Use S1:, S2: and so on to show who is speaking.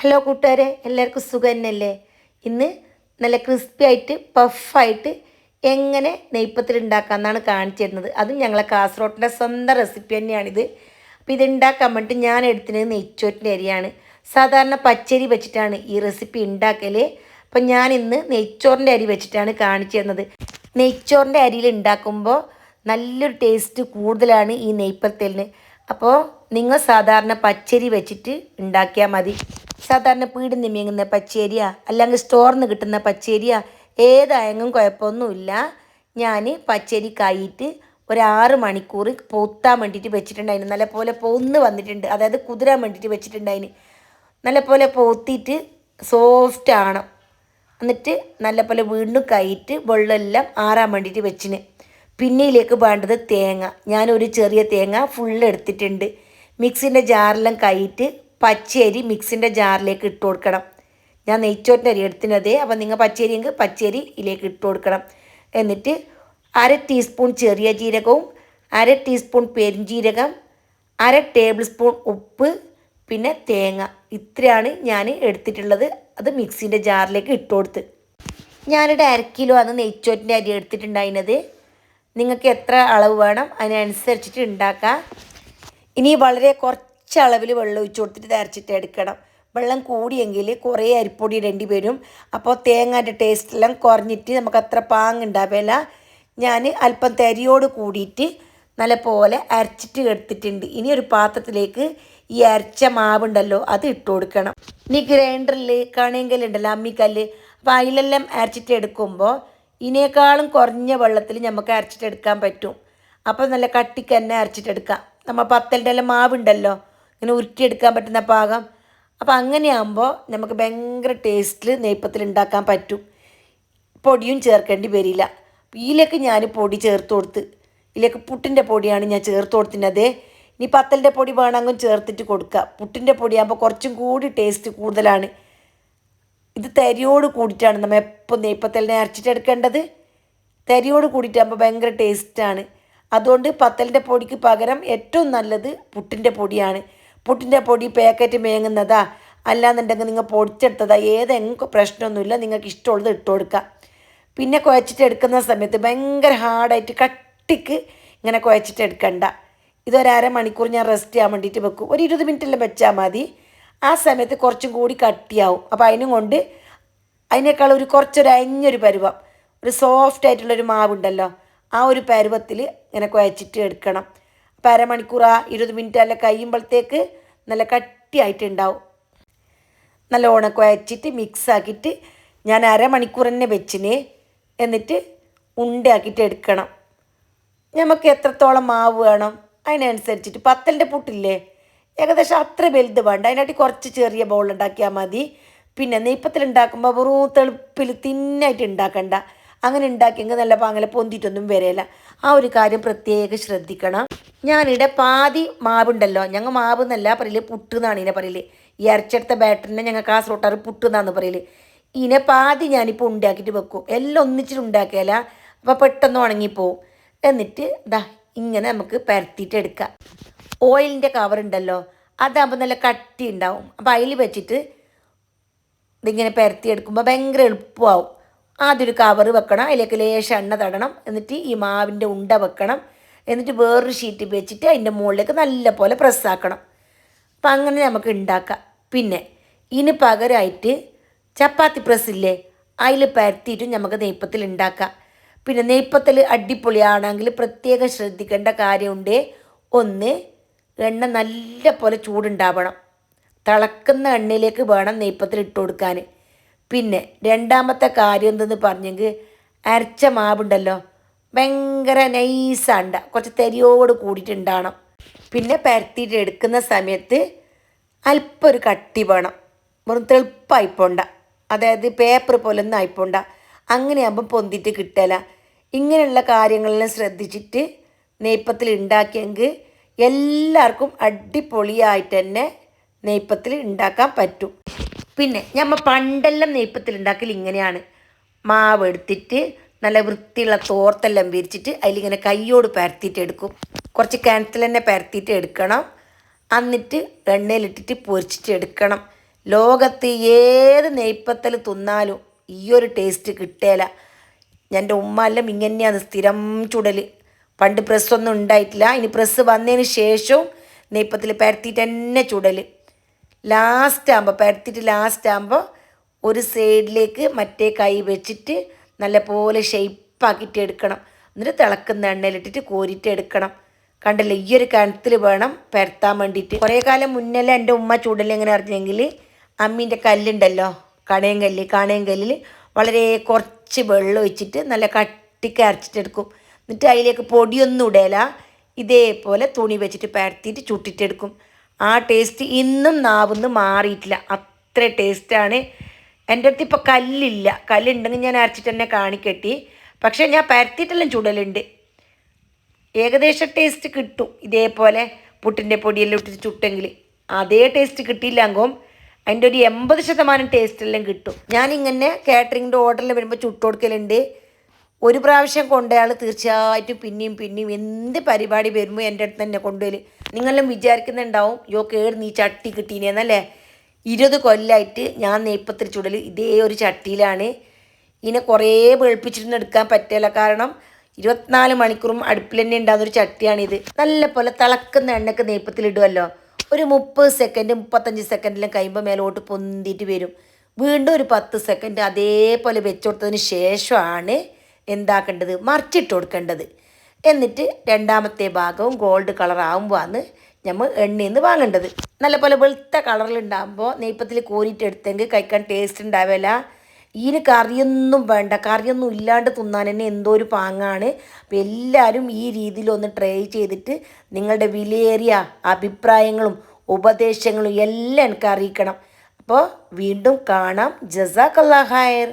S1: Hello കൂട്ടുകാരെ. എല്ലാവർക്കും സുഖം തന്നെയല്ലേ ഇന്ന് നല്ല ക്രിസ്പി ആയിട്ട് പഫായിട്ട് എങ്ങനെ നെയ്പ്പത്തിൽ ഉണ്ടാക്കാമെന്നാണ് കാണിച്ചു തരുന്നത്. അതും ഞങ്ങളെ കാസർഗോട്ടിന്റെ സ്വന്തം റെസിപ്പി തന്നെയാണിത്. അപ്പോൾ ഇതുണ്ടാക്കാൻ വേണ്ടിയിട്ട് ഞാൻ എടുത്തിരുന്നത് നെയ്ച്ചോറ്റിന്റെ അരിയാണ്. സാധാരണ പച്ചരി വെച്ചിട്ടാണ് ഈ റെസിപ്പി ഉണ്ടാക്കൽ അപ്പം ഞാൻ ഇന്ന് നെയ്ച്ചോറിന്റെ അരി വെച്ചിട്ടാണ് കാണിച്ചു തരുന്നത്. നെയ്ച്ചോറിന്റെ അരിയിൽ ഉണ്ടാക്കുമ്പോൾ നല്ലൊരു ടേസ്റ്റ് കൂടുതലാണ് ഈ നെയ്പ്പത്തലിന് അപ്പോൾ നിങ്ങൾ സാധാരണ പച്ചരി വെച്ചിട്ട് ഉണ്ടാക്കിയാൽ മതി. സാധാരണ പീടിൽ നിന്ന് പച്ചേരിയ അല്ലെങ്കിൽ സ്റ്റോറിൽ നിന്ന് കിട്ടുന്ന പച്ചേരിയ ഏതായെങ്കിലും കുഴപ്പമൊന്നുമില്ല ഞാൻ പച്ചരി കായിട്ട് ഒരാറ് മണിക്കൂർ പൊത്താൻ വേണ്ടിയിട്ട് വെച്ചിട്ടുണ്ടായിന്. നല്ല പോലെ പൊന്ന് വന്നിട്ടുണ്ട്. അതായത് കുതിരാൻ വേണ്ടിയിട്ട് വെച്ചിട്ടുണ്ടായിന്. നല്ല പോലെ പൊത്തിയിട്ട് സോഫ്റ്റ് ആണ് എന്നിട്ട് നല്ലപോലെ വീണ്ടും കൈയിട്ട് വെള്ളമെല്ലാം ആറാൻ വേണ്ടിയിട്ട് വെച്ചിന്. പിന്നെയിലേക്ക് വേണ്ടത് തേങ്ങ. ഞാനൊരു ചെറിയ തേങ്ങ ഫുള്ള് എടുത്തിട്ടുണ്ട്. മിക്സിന്റെ ജാറെല്ലാം കൈയിട്ട് പച്ചരി മിക്സിന്റെ ജാറിലേക്ക് ഇട്ട് കൊടുക്കണം. ഞാൻ നെയ്ച്ചോറ്റിന്റെ അരി എടുത്തിനത് അപ്പം നിങ്ങൾ പച്ചരി എങ്കിൽ പച്ചരി ഇതിലേക്ക് ഇട്ട് കൊടുക്കണം. എന്നിട്ട് അര ടീസ്പൂൺ ചെറിയ ജീരകവും അര ടീസ്പൂൺ പെരിഞ്ജീരകം അര ടേബിൾ സ്പൂൺ ഉപ്പ് പിന്നെ തേങ്ങ. ഇത്രയാണ് ഞാൻ എടുത്തിട്ടുള്ളത്. അത് മിക്സിന്റെ ജാറിലേക്ക് ഇട്ട് കൊടുത്ത്. ഞാനിവിടെ അര കിലോ ആണ് നെയ്ച്ചോറ്റിന്റെ അരി എടുത്തിട്ടുണ്ടായിരുന്നത്. നിങ്ങൾക്ക് എത്ര അളവ് വേണം അതിനനുസരിച്ചിട്ട് ഉണ്ടാക്കാം. ഇനി വളരെ കുറച്ച് അളവിൽ വെള്ളം ഒഴിച്ച് കൊടുത്തിട്ട് തരച്ചിട്ട് എടുക്കണം. വെള്ളം കൂടിയെങ്കിൽ കുറേ അരിപ്പൊടി ഇടേണ്ടി വരും. അപ്പോൾ തേങ്ങാന്റെ ടേസ്റ്റെല്ലാം കുറഞ്ഞിട്ട് നമുക്ക് അത്ര പാങ്ങുണ്ടാവില്ല. ഞാൻ അല്പം തരിയോട് കൂടിയിട്ട് നല്ലപോലെ അരച്ചിട്ട് എടുത്തിട്ടുണ്ട്. ഇനി ഒരു പാത്രത്തിലേക്ക് ഈ അരച്ച മാവുണ്ടല്ലോ അത് ഇട്ട് കൊടുക്കണം. ഇനി ഗ്രൈൻഡറിൽ കണയെങ്കല്ലുണ്ടല്ലോ അമ്മിക്കല്ല്. അപ്പോൾ അതിലെല്ലാം അരച്ചിട്ട് എടുക്കുമ്പോൾ ഇതിനേക്കാളും കുറഞ്ഞ വെള്ളത്തിൽ നമുക്ക് അരച്ചിട്ട് എടുക്കാൻ പറ്റും. അപ്പോൾ നല്ല കട്ടിക്ക് തന്നെ അരച്ചിട്ടെടുക്കാം നമ്മൾ പത്തലിന്റെ എല്ലാം മാവുണ്ടല്ലോ ഇങ്ങനെ ഉരുട്ടിയെടുക്കാൻ പറ്റുന്ന പാകം. അപ്പോൾ അങ്ങനെയാകുമ്പോൾ നമുക്ക് ഭയങ്കര ടേസ്റ്റിൽ നെയ്പ്പത്തിൽ ഉണ്ടാക്കാൻ പറ്റും. പൊടിയും ചേർക്കേണ്ടി വരില്ല. ഇതിലേക്ക് ഞാൻ പൊടി ചേർത്ത് കൊടുത്ത് ഇതിലേക്ക് പുട്ടിന്റെ പൊടിയാണ് ഞാൻ ചേർത്ത് കൊടുത്തിനത് ഇനി പത്തലിന്റെ പൊടി വേണമെങ്കിൽ ചേർത്തിട്ട് കൊടുക്കുക. പുട്ടിന്റെ പൊടിയാകുമ്പോൾ കുറച്ചും കൂടി ടേസ്റ്റ് കൂടുതലാണ്. ഇത് തരിയോട് കൂടിയിട്ടാണ് നമ്മൾ എപ്പോൾ നെയ്പ്പത്തലിനെ അരച്ചിട്ടെടുക്കേണ്ടത് തരിയോട് കൂടിയിട്ടാകുമ്പോൾ ഭയങ്കര ടേസ്റ്റാണ് അതുകൊണ്ട് പത്തലിന്റെ പൊടിക്ക് പകരം ഏറ്റവും നല്ലത് പുട്ടിന്റെ പൊടിയാണ്. പുട്ടിന്റെ പൊടി പാക്കറ്റ് മേങ്ങുന്നതാ. അല്ലാന്നുണ്ടെങ്കിൽ നിങ്ങൾ പൊടിച്ചെടുത്തതാ. ഏതെങ്കിലും പ്രശ്നമൊന്നുമില്ല. നിങ്ങൾക്ക് ഇഷ്ടമുള്ളത് ഇട്ട് കൊടുക്കുക. പിന്നെ കുഴച്ചിട്ട് എടുക്കുന്ന സമയത്ത് ഭയങ്കര ഹാർഡായിട്ട് കട്ടിക്ക് ഇങ്ങനെ കുഴച്ചിട്ട് എടുക്കണ്ട. ഇതൊരര അരമണിക്കൂർ ഞാൻ റെസ്റ്റ് ചെയ്യാൻ വേണ്ടിയിട്ട് വെക്കും. ഒരു ഇരുപത് മിനിറ്റെല്ലാം വെച്ചാൽ മതി. ആ സമയത്ത് കുറച്ചും കൂടി കട്ടിയാവും. അപ്പോൾ അതിനും കൊണ്ട് അതിനേക്കാൾ ഒരു കുറച്ചൊരു അഞ്ഞൊരു പരുവം. ഒരു സോഫ്റ്റ് ആയിട്ടുള്ളൊരു മാവുണ്ടല്ലോ. ആ ഒരു പരുവത്തിൽ ഇങ്ങനെ കുഴച്ചിട്ട് എടുക്കണം. അപ്പോൾ അരമണിക്കൂർ ഇരുപത് മിനിറ്റ് അല്ല കഴിയുമ്പോഴത്തേക്ക് നല്ല കട്ടിയായിട്ടുണ്ടാവും. നല്ലോണം കുഴച്ചിട്ട് മിക്സ് ആക്കിയിട്ട് ഞാൻ അരമണിക്കൂർ തന്നെ വെച്ചിന്. എന്നിട്ട് ഉണ്ടയാക്കിയിട്ട് എടുക്കണം. നമുക്ക് എത്രത്തോളം മാവ് വേണം? അതിനനുസരിച്ചിട്ട് പത്തലിന്റെ പുട്ടില്ലേ? ഏകദേശം അത്ര വലുത് വേണ്ട. അതിനായിട്ട് കുറച്ച് ചെറിയ ബൗൾ ഉണ്ടാക്കിയാൽ മതി. പിന്നെ നെയ്പ്പത്തിൽ ഉണ്ടാക്കുമ്പോൾ വെറും തെളുപ്പിൽ തിന്നായിട്ട് ഉണ്ടാക്കണ്ട. അങ്ങനെ ഉണ്ടാക്കിയെങ്കിൽ നല്ല പാങ്ങല പൊന്തിയിട്ടൊന്നും വരില്ല ആ ഒരു കാര്യം പ്രത്യേകം ശ്രദ്ധിക്കണം. ഞാനിവിടെ പാതി മാവുണ്ടല്ലോ. ഞങ്ങൾ മാവ് എന്നല്ല പറയൽ പുട്ട് എന്നാണ് ഇതിനെ പറയൽ. ഈ അരച്ചെടുത്ത ബാറ്ററിനെ ഞങ്ങൾ ആ പുട്ട് പുട്ടുന്നാന്ന് പറയൽ. ഇതിനെ പാതി ഞാനിപ്പോൾ ഉണ്ടാക്കിയിട്ട് വെക്കും. എല്ലാം ഒന്നിച്ചിട്ട് ഉണ്ടാക്കിയാല അപ്പോൾ പെട്ടെന്ന് ഉണങ്ങിപ്പോവും. എന്നിട്ട് ദാ ഇങ്ങനെ നമുക്ക് പരത്തിയിട്ട് എടുക്കാം. ഓയിലിന്റെ കവർ ഉണ്ടല്ലോ അതാകുമ്പോൾ നല്ല കട്ടി ഉണ്ടാവും. അപ്പോൾ അതിൽ വെച്ചിട്ട് ഇതിങ്ങനെ പരത്തി എടുക്കുമ്പോൾ ഭയങ്കര എളുപ്പമാവും. ആദ്യം ഒരു കവർ വെക്കണം അതിലേക്ക് ലേശം എണ്ണ തടണം. എന്നിട്ട് ഈ മാവിന്റെ ഉണ്ട വെക്കണം. എന്നിട്ട് വേറൊരു ഷീറ്റ് വെച്ചിട്ട് അതിന്റെ മുകളിലേക്ക് നല്ല പോലെ പ്രസ്സാക്കണം അപ്പം അങ്ങനെ നമുക്ക് ഉണ്ടാക്കാം പിന്നെ ഇതിന് പകരമായിട്ട് ചപ്പാത്തി പ്രസ്സില്ലേ അതിൽ പരത്തിയിട്ട് നമുക്ക് നെയ്പ്പത്തിൽ ഉണ്ടാക്കാം പിന്നെ നെയ്പ്പത്തിൽ അടിപൊളിയാണെങ്കിൽ പ്രത്യേകം ശ്രദ്ധിക്കേണ്ട കാര്യമുണ്ട്. ഒന്ന് എണ്ണ നല്ല പോലെ ചൂടുണ്ടാവണം. തിളക്കുന്ന എണ്ണയിലേക്ക് വേണം നെയ്പ്പത്തിൽ ഇട്ട് കൊടുക്കാൻ. പിന്നെ രണ്ടാമത്തെ കാര്യം എന്തെന്ന് പറഞ്ഞെങ്കിൽ അരച്ച മാവുണ്ടല്ലോ. ഭയങ്കര നൈസാണ്ട കുറച്ച് തരിയോട് കൂടിയിട്ടുണ്ടാവണം. പിന്നെ പരത്തിയിട്ട് എടുക്കുന്ന സമയത്ത് അല്പം ഒരു കട്ടി വേണം. വെറും തെളുപ്പായിപ്പോണ്ട അതായത് പേപ്പർ പോലെ ഒന്നും ആയിപ്പോണ്ട അങ്ങനെയാകുമ്പോൾ പൊന്തിട്ട് കിട്ടല. ഇങ്ങനെയുള്ള കാര്യങ്ങളെല്ലാം ശ്രദ്ധിച്ചിട്ട് നെയ്പ്പത്തിൽ ഉണ്ടാക്കിയെങ്കിൽ എല്ലാവർക്കും അടിപൊളിയായിട്ട് തന്നെ നെയ്പ്പത്തിൽ ഉണ്ടാക്കാൻ പറ്റും. പിന്നെ ഞമ്മ പണ്ടെല്ലാം നെയ്പ്പത്തിൽ ഉണ്ടാക്കൽ ഇങ്ങനെയാണ്. മാവ് എടുത്തിട്ട് നല്ല വൃത്തിയുള്ള തോർത്തെല്ലാം വിരിച്ചിട്ട് അതിലിങ്ങനെ കൈയോട് പരത്തിയിട്ട് എടുക്കും. കുറച്ച് കിണറ്റിൽ തന്നെ പരത്തിയിട്ട് എടുക്കണം. എന്നിട്ട് എണ്ണയിലിട്ടിട്ട് പൊരിച്ചിട്ട് എടുക്കണം. ലോകത്ത് ഏത് നെയ്പ്പത്തൽ തിന്നാലും ഈ ഒരു ടേസ്റ്റ് കിട്ടേല. എന്റെ ഉമ്മ എല്ലാം ഇങ്ങനെയാണ് സ്ഥിരം ചുടൽ. പണ്ട് പ്രസ്സൊന്നും ഉണ്ടായിട്ടില്ല. ഇനി പ്രസ് വന്നതിന് ശേഷവും നെയ്പ്പത്തിൽ പരത്തിയിട്ട് തന്നെ ചുടൽ. ലാസ്റ്റ് ആകുമ്പോൾ പരത്തിയിട്ട് ലാസ്റ്റ് ആകുമ്പോൾ ഒരു സൈഡിലേക്ക് മറ്റേ കൈ വെച്ചിട്ട് നല്ലപോലെ ഷെയ്പ്പാക്കിയിട്ട് എടുക്കണം എന്നിട്ട് തിളക്കുന്ന എണ്ണയിലിട്ടിട്ട് കോരിയിട്ട് എടുക്കണം കണ്ടല്ലോ ഈ ഒരു കിണത്തിൽ വേണം പരത്താൻ വേണ്ടിയിട്ട്. കുറേ കാലം മുന്നല്ലേ എന്റെ ഉമ്മ ചൂടൽ എങ്ങനെ അറിഞ്ഞെങ്കിൽ അമ്മീന്റെ കല്ലുണ്ടല്ലോ കണയും കല്ല് കല്ലിൽ വളരെ കുറച്ച് വെള്ളം ഒഴിച്ചിട്ട് നല്ല കട്ടിക്ക് അരച്ചിട്ടെടുക്കും. എന്നിട്ട് അതിലേക്ക് പൊടിയൊന്നും ഇടേല ഇതേപോലെ തുണി വെച്ചിട്ട് പരത്തിയിട്ട് ചുട്ടിട്ടെടുക്കും. ആ ടേസ്റ്റ് ഇന്നും നാവുന്ന് മാറിയിട്ടില്ല. അത്ര ടേസ്റ്റാണ് എന്റെ അടുത്ത് ഇപ്പോൾ കല്ലില്ല. കല്ലുണ്ടെങ്കിൽ ഞാൻ അരച്ചിട്ട് തന്നെ കാണിക്കെട്ടി. പക്ഷേ ഞാൻ പരത്തിയിട്ടെല്ലാം ചുടലുണ്ട്. ഏകദേശം ടേസ്റ്റ് കിട്ടും. ഇതേപോലെ പുട്ടിന്റെ പൊടിയെല്ലാം ഇട്ടിട്ട് ചുട്ടെങ്കിൽ അതേ ടേസ്റ്റ് കിട്ടിയില്ലെങ്കിൽ അതിന്റെ ഒരു എൺപത് ശതമാനം ടേസ്റ്റെല്ലാം കിട്ടും. ഞാനിങ്ങനെ കാറ്ററിങ്ങിന്റെ ഓർഡറിൽ വരുമ്പോൾ ചുട്ട് കൊടുക്കലുണ്ട്. ഒരു പ്രാവശ്യം കൊണ്ടയാൾ തീർച്ചയായിട്ടും പിന്നെയും പിന്നെയും എന്ത് പരിപാടി വരുമ്പോൾ എന്റെ അടുത്ത് തന്നെ കൊണ്ടുവരും. നിങ്ങളെല്ലാം വിചാരിക്കുന്നുണ്ടാവും യോ കേട് നീ ചട്ടി കിട്ടീനേന്നല്ലേ? ഇരുപത് കൊല്ലമായിട്ട് ഞാൻ നെയ്പ്പത്തിരി ചുടൽ ഇതേ ഒരു ചട്ടിയിലാണ്. ഇതിനെ കുറേ വെളുപ്പിച്ചിരുന്ന് എടുക്കാൻ പറ്റില്ല കാരണം ഇരുപത്തിനാല് മണിക്കൂറും അടുപ്പിൽ തന്നെ ഉണ്ടാകുന്ന ഒരു ചട്ടിയാണിത്. നല്ല പോലെ തിളക്കുന്ന എണ്ണക്ക് നെയ്പ്പത്തിൽ ഇടുമല്ലോ ഒരു മുപ്പത് സെക്കൻഡ് മുപ്പത്തഞ്ച് സെക്കൻഡിലും കഴിയുമ്പോൾ മേലോട്ട് പൊന്തിയിട്ട് വരും. വീണ്ടും ഒരു പത്ത് സെക്കൻഡ് അതേപോലെ വെച്ച് കൊടുത്തതിന് ശേഷമാണ് എന്താക്കേണ്ടത്? മറിച്ചിട്ട് കൊടുക്കേണ്ടത്. എന്നിട്ട് രണ്ടാമത്തെ ഭാഗവും ഗോൾഡ് കളറാകുമ്പോൾ ആകുമ്പോഴാണ് നമ്മൾ എണ്ണയിൽ നിന്ന് വാങ്ങേണ്ടത് നല്ലപോലെ വെളുത്ത കളറിലുണ്ടാകുമ്പോൾ നെയ്പ്പത്തിൽ കോരിയിട്ട് എടുത്തെങ്കിൽ കഴിക്കാൻ ടേസ്റ്റ് ഉണ്ടാവില്ല ഇതിന് കറിയൊന്നും വേണ്ട. കറിയൊന്നും ഇല്ലാണ്ട് തിന്നാൻ തന്നെ എന്തോ ഒരു പാങ്ങാണ്. അപ്പം എല്ലാവരും ഈ രീതിയിൽ ഒന്ന് ട്രൈ ചെയ്തിട്ട് നിങ്ങളുടെ വിലയേറിയ അഭിപ്രായങ്ങളും ഉപദേശങ്ങളും എല്ലാം എനിക്ക് അറിയിക്കണം. അപ്പോൾ വീണ്ടും കാണാം. ജസാക്കല്ലാ ഹയർ